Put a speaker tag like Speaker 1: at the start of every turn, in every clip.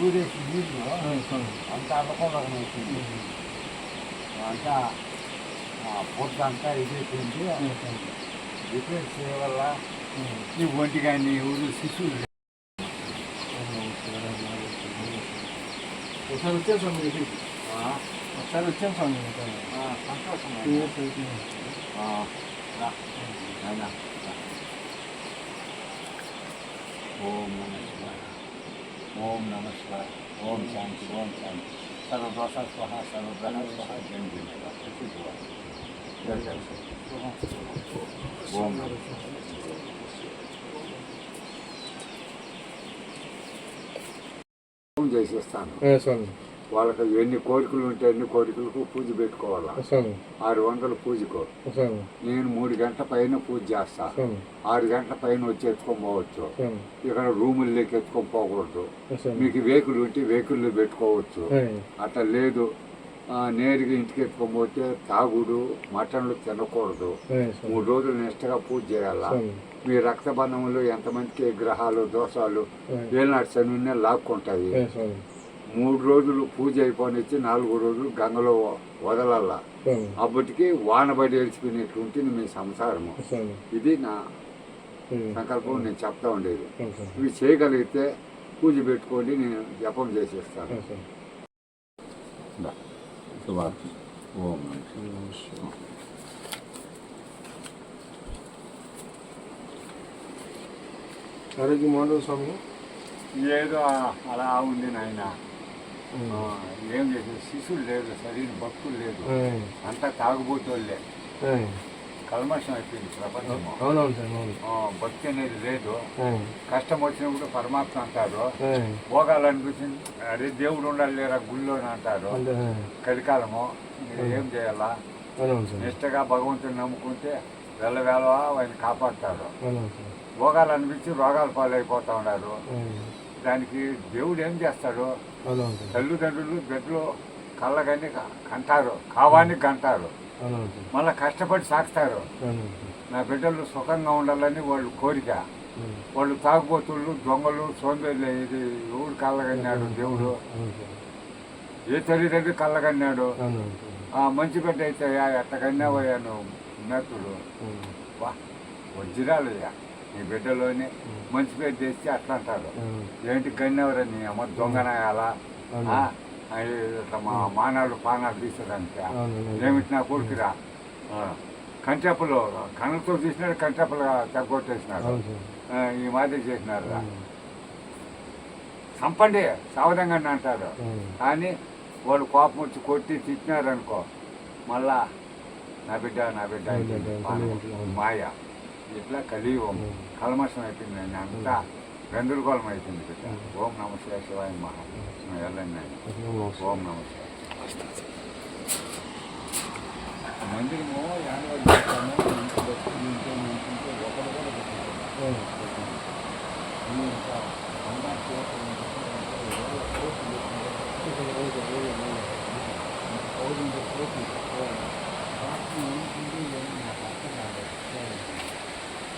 Speaker 1: ఊరేసి నీళ్ళు అంతా అల్లకొండకం అవుతుంది అంతా పొద్దు అంతా ఇదైపోయింది రిపేర్ చేయవల్ల ఈ ఒంటి కానీ ఊరు శిశువులు
Speaker 2: ఒకసారి వచ్చాను స్వామి ఒకసారి వచ్చాను స్వామి
Speaker 1: సంతోషం రా. నాయనా, రా. ఓం ఓం నమ శివాయ. ఓం శాంతి ఓం శాంతి. సర్వదోష స్వహ సర్వగ్రహ స్వహ జయం జయం ఓం నమ ఫోన్ చేసేస్తాను
Speaker 2: ఏ స్వామి.
Speaker 1: వాళ్ళకి ఎన్ని కోరికలు ఉంటే అన్ని కోరికలకు పూజ పెట్టుకోవాలా? ఆరు వందలు పూజకు. నేను మూడు గంటల పైన పూజ చేస్తా. ఆరు గంటల పైన వచ్చి ఎత్తుకొని పోవచ్చు. ఇక్కడ రూముల్లోకి ఎత్తుకొని పోకూడదు. మీకు వెహికల్ ఉంటే వెహికల్లో పెట్టుకోవచ్చు. అట్లా లేదు. నేరుగా ఇంటికి ఎత్తుకొని పోతే తాగుడు మటన్లు తినకూడదు. మూడు రోజులు నిష్టగా పూజ చేయాలా? మీ రక్తబంధంలో ఎంతమందికి గ్రహాలు దోషాలు ఏనాడు శని లాక్కుంటాయి. మూడు రోజులు పూజ అయిపోనిచ్చి నాలుగు రోజులు గంగలో వదలల్లా
Speaker 2: స్వామి
Speaker 1: అప్పటికి వానబడి ఏడ్చిపోయినట్టు ఉంటుంది మీ సంసారము. ఇది నా సంకల్పం నేను చెప్తా ఉండేది. ఇవి చేయగలిగితే పూజ పెట్టుకోండి నేను జపం చేసేస్తాను. ఓం
Speaker 2: ఆరోగ్యం
Speaker 1: ఏదో అలా ఉంది నాయన. ఏం లేదు శిశువులు లేదు సరైన భక్తులు లేదు. అంతా తాగుబోతోళ్ళే. కల్మషం అయిపోయింది ప్రపంచం భక్తి అనేది లేదు. కష్టం వచ్చినప్పుడు పరమాత్మ అంటారు. భోగాలనిపించింది అదే దేవుడు ఉండాలి లేరా గుళ్ళో అని అంటారు. కలికాలము ఏం. చేయాలా? నిష్టగా భగవంతుని నమ్ముకుంటే వెళ్ళవేళ ఆయన కాపాడుతారు భోగాలు అనిపించి రోగాల పాలైపోతా ఉన్నారు. దానికి దేవుడు ఏం చేస్తాడు? తల్లిదండ్రులు బిడ్డలు కళ్ళగని కంటారు. కావాన్ని కంటారు. మళ్ళీ కష్టపడి సాగుతారు నా బిడ్డలు సుఖంగా ఉండాలని వాళ్ళు కోరిక. వాళ్ళు తాగుబోతుళ్ళు దొంగలు సోంబేర్లు ఇది ఎవడు కళ్ళగన్నాడు దేవుడు? ఏ తల్లిదండ్రులు కళ్ళగన్నాడు? మంచి బిడ్డ అయితే ఎట్ట కన్నావయ్యా నువ్వు? ఉన్నతుడు వా వజ్రాలయ్యా. నీ బిడ్డలోనే మంచి పేరు తెచ్చి అట్లా అంటారు. ఏంటి కన్నెవరని అమ్మ దొంగనాయాలా ఇట్లా మా మానాలు పానాలు తీసేదానికి ఏమిటి నా కొడుకురా? కంటెప్పులు కళ్ళతో తీసినాడు కంటెప్పులు తగ్గొట్టేసినాడు ఈ మాదిరి చేసినారు. చంపండి సావదంగా అంటారు. కానీ వాళ్ళు కోపం వచ్చి కొట్టి తిట్టినారనుకో మళ్ళా నా బిడ్డ నా బిడ్డ. మాయ. ఇట్లా కలియుగం. కల్మషం అయిపోయింది అంతా గందరగోళం అయిపోయింది బిడ్డ ఓం నమ శివాయ శివాయ మహా. వెళ్ళండి. ఓం నమ శివాయ. మందిరము ఇంట్లో ఒకరు కూడా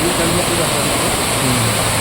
Speaker 1: రెండు ఇది వాళ్ళు గుడి గుడి
Speaker 2: శరణంటే శరణంటే శ్రీశైలం ఇంకా మళ్ళీ ఆ, లేదు లేదు. ఉమ్.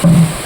Speaker 2: Thank you